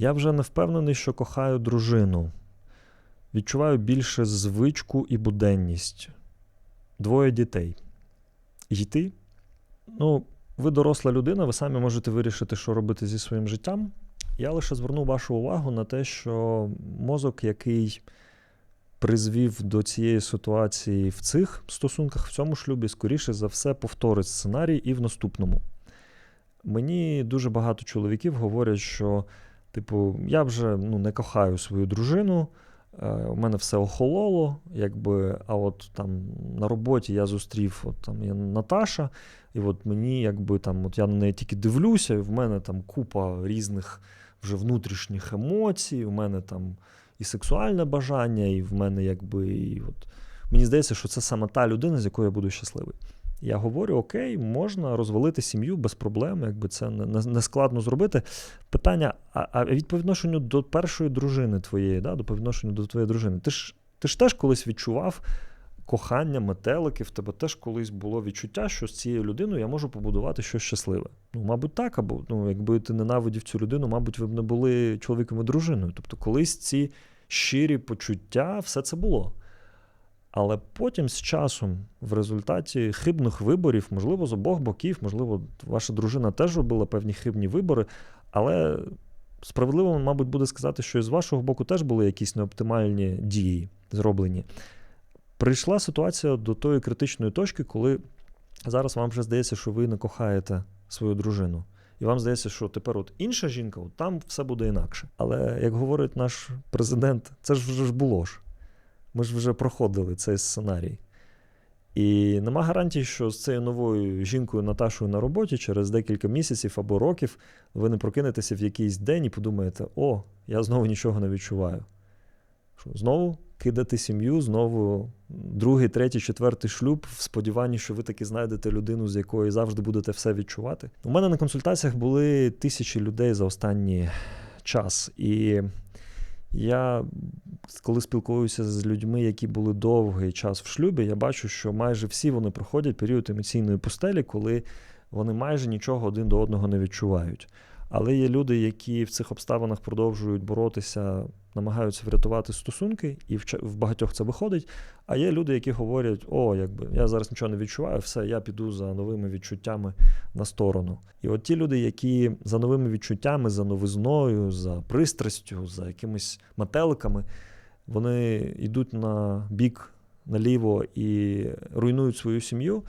Я вже не впевнений, що кохаю дружину. Відчуваю більше звичку і буденність. Двоє дітей. Йти? Ну, ви доросла людина, ви самі можете вирішити, що робити зі своїм життям. Я лише зверну вашу увагу на те, що мозок, який призвів до цієї ситуації в цих стосунках, в цьому шлюбі, скоріше за все, повторить сценарій і в наступному. Мені дуже багато чоловіків говорять, що, типу, я вже ну, не кохаю свою дружину, е, у мене все охололо, якби, а от там на роботі я зустрів от, там, є Наташа, і от мені, якби там, от я на неї тільки дивлюся, і в мене там купа різних вже внутрішніх емоцій, у мене там і сексуальне бажання, і в мене якби. і от, Мені здається, що це саме та людина, з якою я буду щасливий. Я говорю: окей, можна розвалити сім'ю без проблем, якби це не, не складно зробити. Питання: а а від по відношенню до першої дружини твоєї, да, до по відношенню до твоєї дружини, ти ж ти ж теж колись відчував кохання, метелики, в тебе теж колись було відчуття, що з цією людиною я можу побудувати щось щасливе. Ну, мабуть, так, або ну, якби ти ненавидів цю людину, мабуть, ви б не були чоловіком і дружиною. Тобто, колись ці щирі почуття, все це було. Але потім з часом, в результаті хибних виборів, можливо, з обох боків, можливо, ваша дружина теж робила певні хибні вибори, але справедливо, мабуть, буде сказати, що і з вашого боку теж були якісь неоптимальні дії зроблені. Прийшла ситуація до тої критичної точки, коли зараз вам вже здається, що ви не кохаєте свою дружину. І вам здається, що тепер от інша жінка, от там все буде інакше. Але як говорить наш президент, це ж вже ж було ж. Ми ж вже проходили цей сценарій. І нема гарантії, що з цією новою жінкою Наташою на роботі через декілька місяців або років ви не прокинетеся в якийсь день і подумаєте, о, я знову нічого не відчуваю. Що Знову кидати сім'ю, знову другий, третій, четвертий шлюб в сподіванні, що ви таки знайдете людину, з якої завжди будете все відчувати. У мене на консультаціях були тисячі людей за останній час. І я, коли спілкуюся з людьми, які були довгий час в шлюбі, я бачу, що майже всі вони проходять період емоційної пустелі, коли вони майже нічого один до одного не відчувають. Але є люди, які в цих обставинах продовжують боротися, намагаються врятувати стосунки, і в багатьох це виходить. А є люди, які говорять: о, якби я зараз нічого не відчуваю, все, я піду за новими відчуттями на сторону. І от ті люди, які за новими відчуттями, за новизною, за пристрастю, за якимись метеликами, вони йдуть на бік наліво і руйнують свою сім'ю.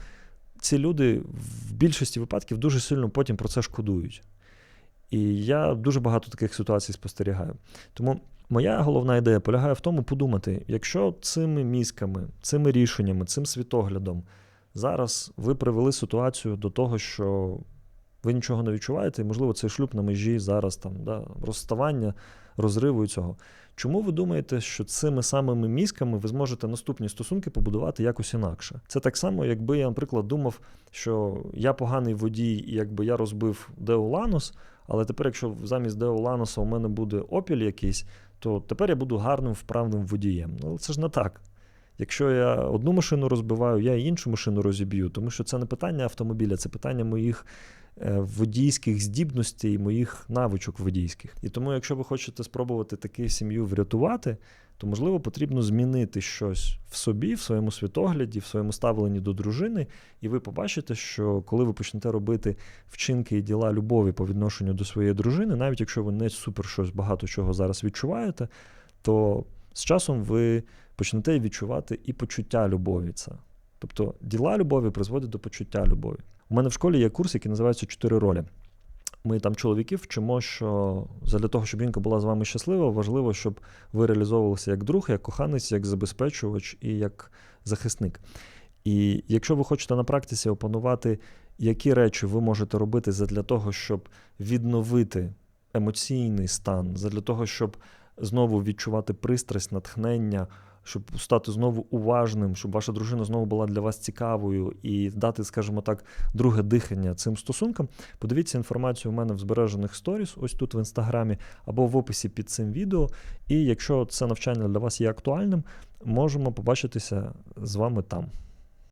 Ці люди в більшості випадків дуже сильно потім про це шкодують. І я дуже багато таких ситуацій спостерігаю. Тому моя головна ідея полягає в тому, подумати, якщо цими мізками, цими рішеннями, цим світоглядом зараз ви привели ситуацію до того, що ви нічого не відчуваєте, і, можливо, цей шлюб на межі зараз там да, розставання, розриву і цього. Чому ви думаєте, що цими самими мізками ви зможете наступні стосунки побудувати якось інакше? Це так само, якби я, наприклад, думав, що я поганий водій, і якби я розбив Деоланус, але тепер, якщо замість Деолануса у мене буде опіль якийсь, то тепер я буду гарним вправним водієм. Ну, але це ж не так. Якщо я одну машину розбиваю, я іншу машину розіб'ю, тому що це не питання автомобіля, це питання моїх Е, водійських здібностей, моїх навичок водійських. І тому, якщо ви хочете спробувати таку сім'ю врятувати, то можливо потрібно змінити щось в собі, в своєму світогляді, в своєму ставленні до дружини, і ви побачите, що коли ви почнете робити вчинки і діла любові по відношенню до своєї дружини, навіть якщо ви не супер щось багато чого зараз відчуваєте, то з часом ви почнете відчувати і почуття любові. Це. Тобто діла любові призводять до почуття любові. У мене в школі є курс, який називається Чотири ролі. Ми там чоловіків вчимо, що для того, щоб жінка була з вами щаслива, важливо, щоб ви реалізовувалися як друг, як коханець, як забезпечувач і як захисник. І якщо ви хочете на практиці опанувати, які речі ви можете робити для того, щоб відновити емоційний стан, для того, щоб знову відчувати пристрасть, натхнення щоб стати знову уважним, щоб ваша дружина знову була для вас цікавою і дати, скажімо так, друге дихання цим стосункам. Подивіться інформацію у мене в збережених сторіс, ось тут в інстаграмі, або в описі під цим відео. І якщо це навчання для вас є актуальним, можемо побачитися з вами там.